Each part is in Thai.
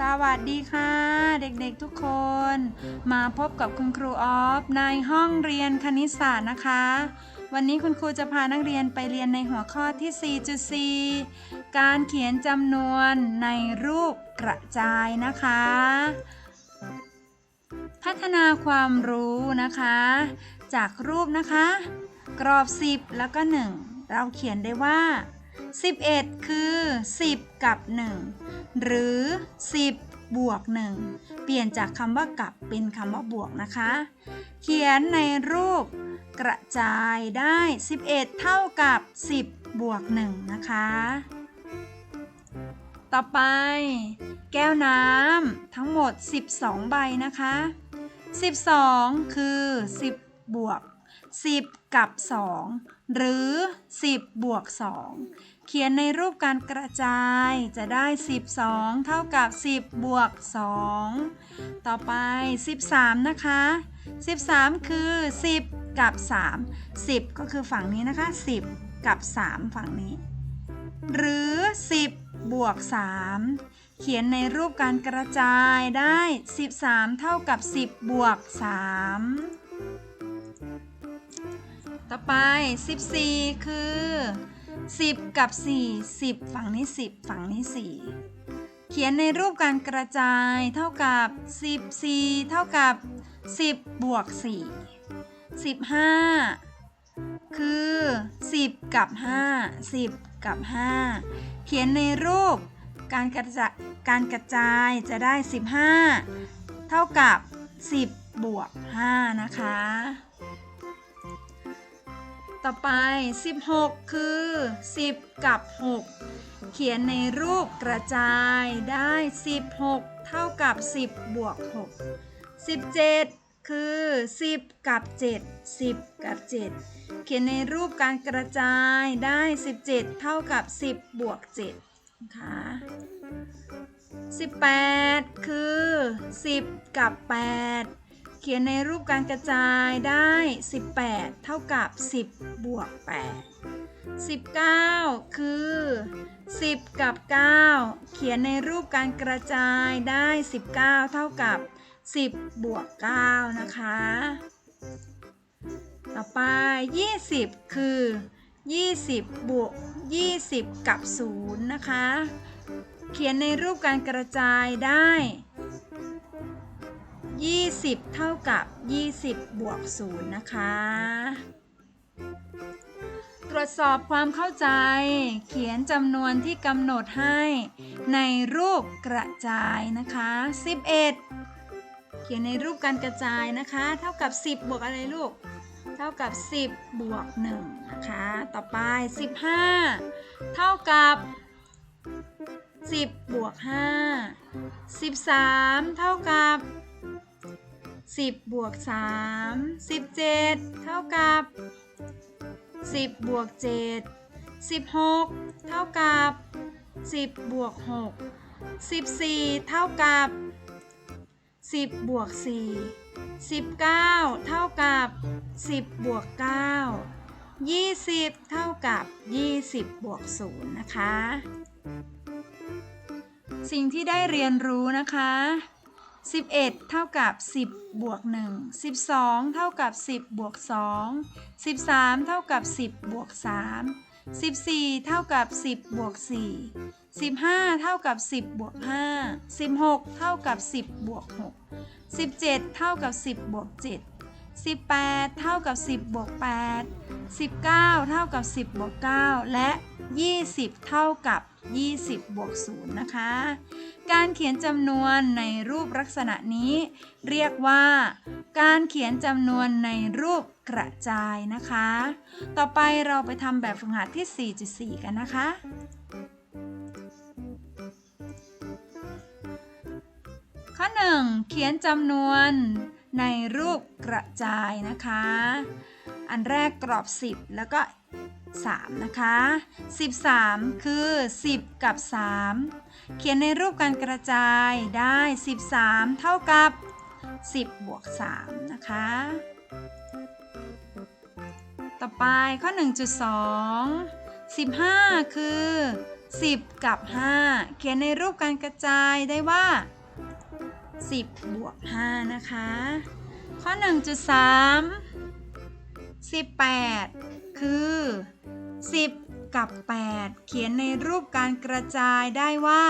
สวัสดีค่ะ เด็กๆทุกคน มาพบกับคุณครูออฟในห้องเรียนคณิตศาสตร์นะคะ วันนี้คุณครูจะพานักเรียนไปเรียนในหัวข้อที่ 4.4 การเขียนจำนวนในรูปกระจายนะคะ พัฒนาความรู้นะคะ จากรูปนะคะ กรอบ 10 แล้วก็ 1 เราเขียนได้ว่า 11 คือ 10 กับ 1 หรือ 10 บวก 1 เปลี่ยนจากคำว่ากับเป็นคำว่าบวกนะคะ เขียนในรูปกระจายได้ 11 เท่ากับ 10 บวก 1 นะคะ ต่อไป แก้วน้ำทั้งหมด 12 ใบนะคะ 12 คือ 10 บวก 10 กับ 2 หรือ 10 บวก 2 เขียนในรูปการกระจายจะได้ 12 เท่ากับ 10 บวก 2 ต่อไป 13 นะคะ 13 คือ 10 กับ 3 10 ก็คือฝั่งนี้นะคะ 10 กับ 3 ฝั่งนี้ หรือ 10 บวก 3เขียนในรูปการกระจายได้ 13 เท่ากับ 10 บวก 3 ต่อไป 14 คือ 10 กับ 4 10 ฝั่งนี้ 10 ฝั่งนี้ 4 เขียนในรูปการกระจายเท่ากับ 14 เท่ากับ 10 บวก 4 15 คือ 10 กับ 5 10 กับ 5 เขียนในรูปการกระจายการกระจายจะได้ 15 เท่ากับ 10 บวก 5 นะคะ ต่อไป 16 คือ 10 กับ 6 เขียนในรูปกระจายได้ 16 เท่ากับ 10 บวก 6 17 คือ 10 กับ 7 10 กับ 7 เขียนในรูปการกระจายได้ 17 เท่ากับ 10 บวก7นะคะ18 คือ 10 กับ 8 ขียนในรูปการกระจายได้ 18 เท่ากับ 10 บวก 8 19 คือ 10 กับ 9 เขียนในรูปการกระจายได้ 19 เท่ากับ 10 บวก 9 นะคะ ต่อไป 20 คือ 20 บวก 20 กับ 0 นะคะ เขียนในรูปการกระจายได้ 20 เท่ากับ 20 บวก 0 นะคะ ตรวจสอบความเข้าใจ เขียนจำนวนที่กำหนดให้ ในรูปกระจายนะคะ 11 เขียนในรูปการกระจายนะคะ เท่ากับ 10 บวกอะไรลูก เท่ากับ 10 บวก 1 นะคะ ต่อไป 15 เท่ากับ 10 บวก 5 13 เท่ากับ 10 บวก 3 17 เท่ากับ 10 บวก 7 16 เท่ากับ 10 บวก 6 14 เท่ากับ 10 บวก 4 19 เท่ากับ 10 บวก 9 20 เท่ากับ 20 บวก 0 นะคะ สิ่งที่ได้เรียนรู้นะคะ 11 เท่ากับ 10 บวก 1 12 เท่ากับ 10 บวก 2 13 เท่ากับ 10 บวก 3 14 เท่ากับ 10 บวก 4 15 เท่ากับ 10 บวก 5 16 เท่ากับ 10 บวก 6 17 เท่ากับ 10 บวก 7 18 เท่ากับ 10 บวก 8 19 เท่ากับ 10 บวก 9 และ 20 เท่ากับ 20 บวก 0 นะคะ การเขียนจำนวนในรูปลักษณะนี้ เรียกว่า การเขียนจำนวนในรูปกระจายนะคะ ต่อไปเราไปทำแบบฝึกหัดที่ 4.4 กันนะคะข้อ 1 เขียนจำนวน ในรูปกระจายนะคะ อันแรกกรอบ 10 แล้วก็ 3 นะคะ 13 คือ 10 กับ 3 เขียนในรูปการกระจายได้ 13 เท่ากับ 10 บวก 3 นะคะ ต่อไปข้อ 1.2 15 คือ 10 กับ 5 เขียนในรูปการกระจายได้ว่า 10 บวก 5 นะคะ ข้อ 1.3 18 คือ 10 กับ 8 เขียนในรูปการกระจายได้ว่า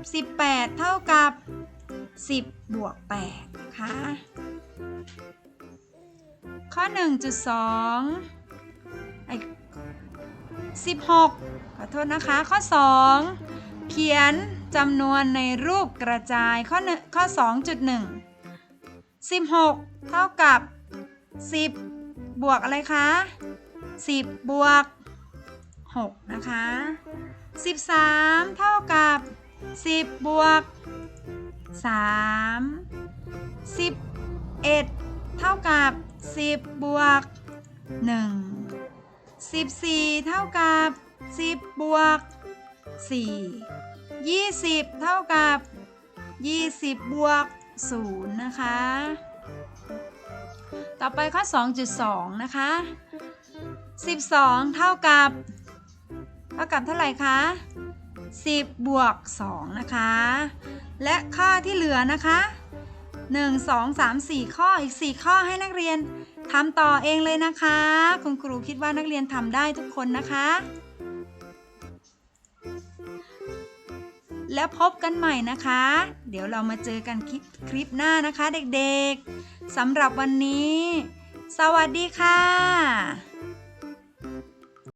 18 เท่ากับ 10 บวก 8 นะคะ ข้อ 1.2ไอ16 ขอโทษนะคะ ข้อ 2 เขียนจำนวนในรูปกระจายข้อหนึ่งข้อ 2.1 16 เท่ากับ 10 บวกอะไรคะ 10 บวก 6 นะคะ 13 เท่ากับ 10 บวก 3 11 เท่ากับ 10 บวก 1 14 เท่ากับ 10 บวก 4 20 เท่ากับ 20 บวก 0 นะคะ ต่อไปข้อ 2.2 นะคะ 12 เท่ากับ เท่ากับเท่าไหร่คะ 10 บวก 2 นะคะ และข้อที่เหลือนะคะ1 2 3 4 ข้ออีก 4 ข้อให้นักเรียนทำต่อเองเลยนะคะ คุณครูคิดว่านักเรียนทำได้ทุกคนนะคะ แล้วพบกันใหม่นะคะ เดี๋ยวเรามาเจอกันคลิปคลิปหน้านะคะเด็กๆสำหรับวันนี้ สวัสดีค่ะ